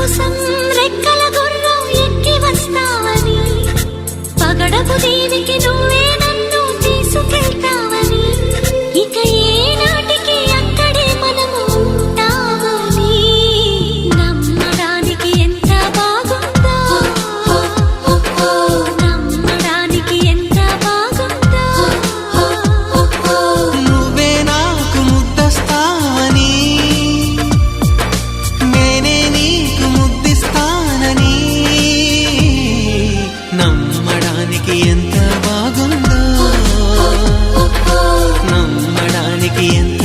కోసం రెక్కల గుర్రం ఎక్కి వస్తావని. పగడపు దేవికి నువ్వే bien.